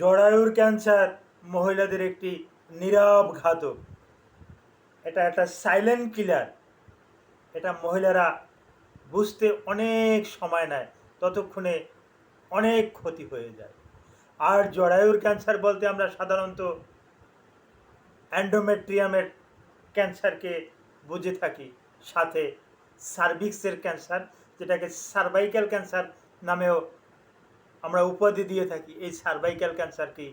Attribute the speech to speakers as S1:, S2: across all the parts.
S1: জরায়ুর ক্যান্সার মহিলাদের একটি নীরব ঘাতক। এটা একটা সাইলেন্ট কিলার এটা মহিলারা বুঝতে অনেক সময় নেয়, ততক্ষণে অনেক ক্ষতি হয়ে যায়। আর জরায়ুর ক্যান্সার বলতে আমরা সাধারণত অ্যান্ডোমেট্রিয়ামের ক্যান্সারকে বুঝে থাকি, সাথে সার্ভিক্সের ক্যান্সার, যেটাকে সার্ভাইক্যাল ক্যান্সার নামেও আমরা উপাধি দিয়ে থাকি, এই সার্ভাইক্যাল ক্যান্সারটি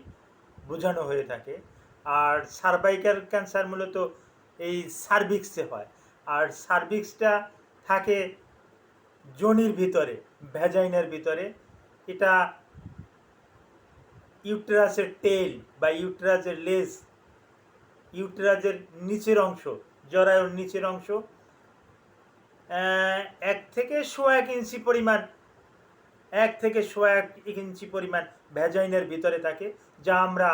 S1: বোঝানো হয়ে থাকে। আর সার্ভাইক্যাল ক্যান্সার মূলত এই সার্ভিক্সে হয়, আর সার্ভিক্সটা থাকে যোনির ভিতরে ভ্যাজাইনের ভিতরে। এটা ইউটেরাসের টেল বা ইউটেরাসের লেজ ইউটেরাসের নিচের অংশ, জরায়ুর নিচের অংশ এক থেকে সোয়া এক ইঞ্চি পরিমাণ এক থেকে সোয়া এক ইঞ্চি পরিমাণ ভ্যাজাইনের ভিতরে থাকে, যা আমরা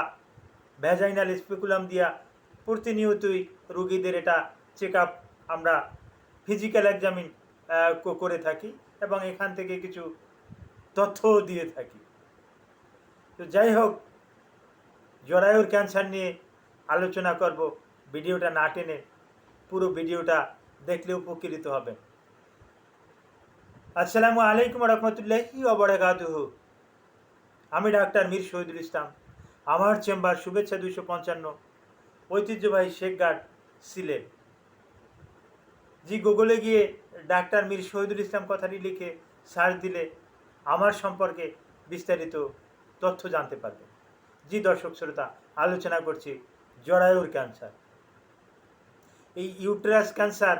S1: ভ্যাজাইনাল স্পেকুলাম দিয়া প্রতিনিয়তই রুগীদের এটা চেক আপ আমরা ফিজিক্যাল এক্সামিন করে থাকি এবং এখান থেকে কিছু তথ্যও দিয়ে থাকি। তো যাই হোক, জরায়ুর ক্যান্সার নিয়ে আলোচনা করব, ভিডিওটা না টেনে পুরো ভিডিওটা দেখলে উপকৃত হবেন। আসসালামু আলাইকুম রহমতুল্লাহি ওবরাকাতুহ আমি ডাক্তার মীর শহীদুল ইসলাম। আমার চেম্বার শুভেচ্ছা দুইশো পঞ্চান্ন। ঐতিহ্যবাহী শেখঘাট সিলেট। জি গুগলে গিয়ে ডাক্তার মীর শহীদুল ইসলাম কথাটি লিখে সার্চ দিলে আমার সম্পর্কে বিস্তারিত তথ্য জানতে পারবে। জি দর্শক শ্রোতা, আলোচনা করছি জরায়ুর ক্যান্সার। এই ইউটেরাস ক্যান্সার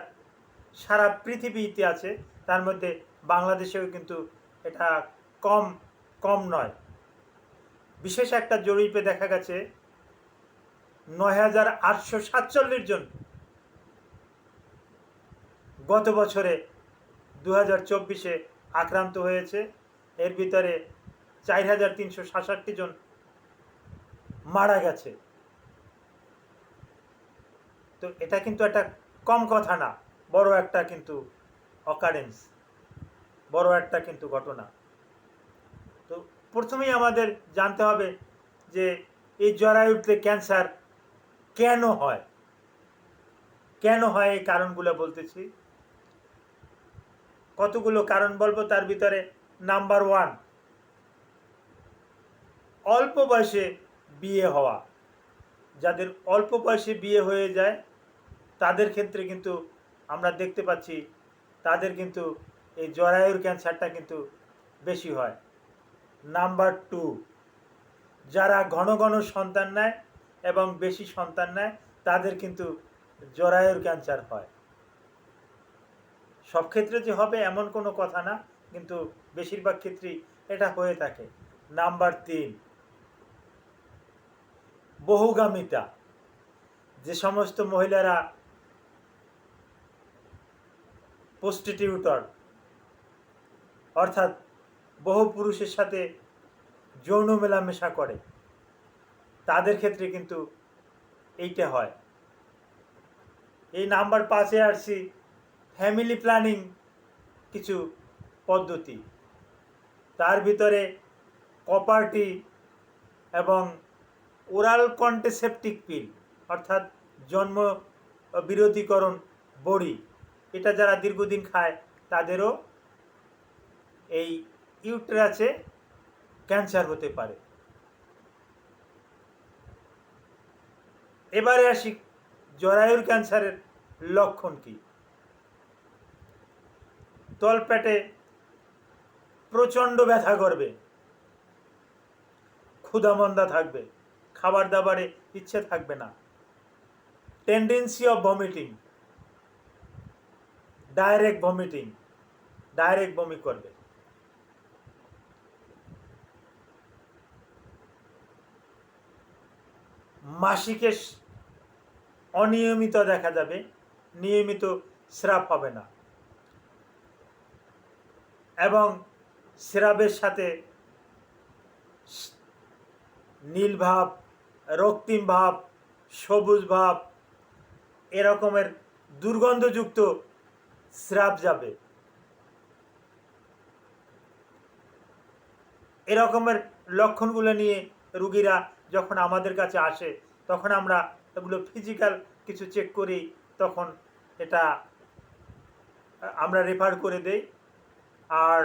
S1: সারা পৃথিবীতে আছে, তার মধ্যে বাংলাদেশেও কিন্তু এটা কম কম নয়। বিশেষ একটা জরিপে দেখা গেছে, নয় হাজার আটশো সাতচল্লিশ জন গত বছরে দু হাজার চব্বিশে আক্রান্ত হয়েছে। এর ভিতরে চার হাজার তিনশো সাতষট্টি জন মারা গেছে। তো এটা কিন্তু একটা কম কথা না, বড় একটা কিন্তু অকারেন্স বড় একটা কিন্তু ঘটনা। তো প্রথমেই আমাদের জানতে হবে যে এই জরায়ুতে ক্যান্সার কেন হয়? কেন হয় এই কারণগুলো বলতেছি। কতগুলো কারণ বলব তার ভিতরে? নাম্বার ওয়ান, অল্প বয়সে বিয়ে হওয়া। যাদের অল্প বয়সে বিয়ে হয়ে যায়, তাদের ক্ষেত্রে কিন্তু আমরা দেখতে পাচ্ছি, তাদের কিন্তু এই জরায়ুর ক্যান্সারটা কিন্তু বেশি হয়। নাম্বার টু, যারা ঘন ঘন সন্তান নেয় এবং বেশি সন্তান নেয়, তাদের কিন্তু জরায়ুর ক্যান্সার হয়। সব ক্ষেত্রে যে হবে এমন কোনো কথা না, কিন্তু বেশিরভাগ ক্ষেত্রেই এটা হয়ে থাকে। নাম্বার তিন, বহুগামিতা, যে সমস্ত মহিলারা প্রস্টিটিউটর অর্থাৎ বহু পুরুষের সাথে যৌন মেলামেশা করে। তাদের ক্ষেত্রে কিন্তু এইটা হয়। এই নাম্বার পাঁচে আসছি ফ্যামিলি প্ল্যানিং কিছু পদ্ধতি। তার ভিতরে কপারটি এবং ওরাল কন্টেসেপটিক পিল অর্থাৎ জন্ম বিরোধীকরণ বড়ি, এটা যারা দীর্ঘদিন খায়, তাদেরও এই ইউট্রাসে ক্যান্সার হতে পারে। এবারে আসি জরায়ুর ক্যান্সারের লক্ষণ কি? তলপেটে প্রচণ্ড ব্যথা করবে, ক্ষুধামন্দা থাকবে খাবার দাবারে ইচ্ছে থাকবে না tendency of vomiting direct vomiting direct বমি করবে। মাসিকে অনিয়মিত দেখা যাবে, নিয়মিত স্রাব হবে না। এবং স্রাবের সাথে নীল ভাব, রক্তিম ভাব, সবুজ ভাব এরকমের দুর্গন্ধযুক্ত স্রাব যাবে। এরকমের লক্ষণগুলো নিয়ে রুগীরা যখন আমাদের কাছে আসে তখন আমরা এগুলো ফিজিক্যাল কিছু চেক করি, তখন এটা, আমরা রেফার করে দেই। আর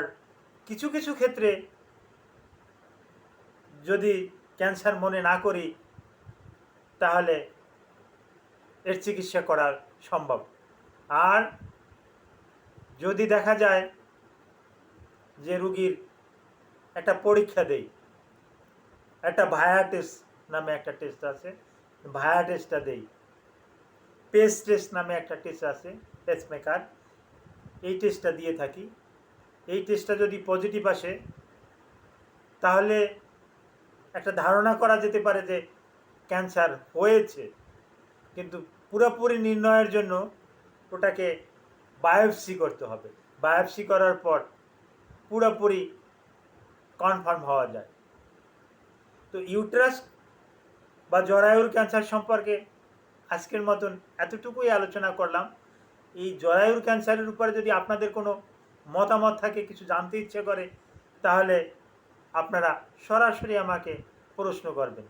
S1: কিছু কিছু ক্ষেত্রে যদি ক্যান্সার মনে না করি, তাহলে এর চিকিৎসা করা সম্ভব। আর যদি দেখা যায় যে রুগীর একটা পরীক্ষা দেই, একটা ভায়া টেস্ট নামে একটা টেস্ট আছে ভায়া টেস্টটা দেই। পেস টেস্ট নামে একটা টেস্ট আছে টেস্ট পেসমেকার এই টেস্টটা দিয়ে থাকি। এই টেস্টটা যদি পজিটিভ আসে, তাহলে একটা ধারণা করা যেতে পারে যে ক্যান্সার হয়েছে। কিন্তু পুরোপুরি নির্ণয়ের জন্য ওটাকে বায়োপসি করতে হবে। বায়োপসি করার পর পুরোপুরি কনফার্ম হওয়া যায়। তো ইউট্রাস বা জরায়ুর ক্যান্সার সম্পর্কে আজকের মতন এতটুকুই আলোচনা করলাম। এই জরায়ুর ক্যান্সারের উপরে যদি আপনাদের কোনো মতামত থাকে, কিছু জানতে ইচ্ছে করে, তাহলে আপনারা সরাসরি আমাকে প্রশ্ন করবেন।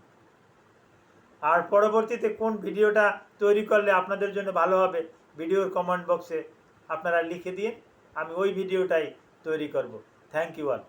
S1: আর পরবর্তীতে কোন ভিডিওটা তৈরি করলে আপনাদের জন্য ভালো হবে, ভিডিওর কমেন্ট বক্সে আপনারা লিখে দিয়ে আমি ওই ভিডিওটাই তৈরি করব। Thank you all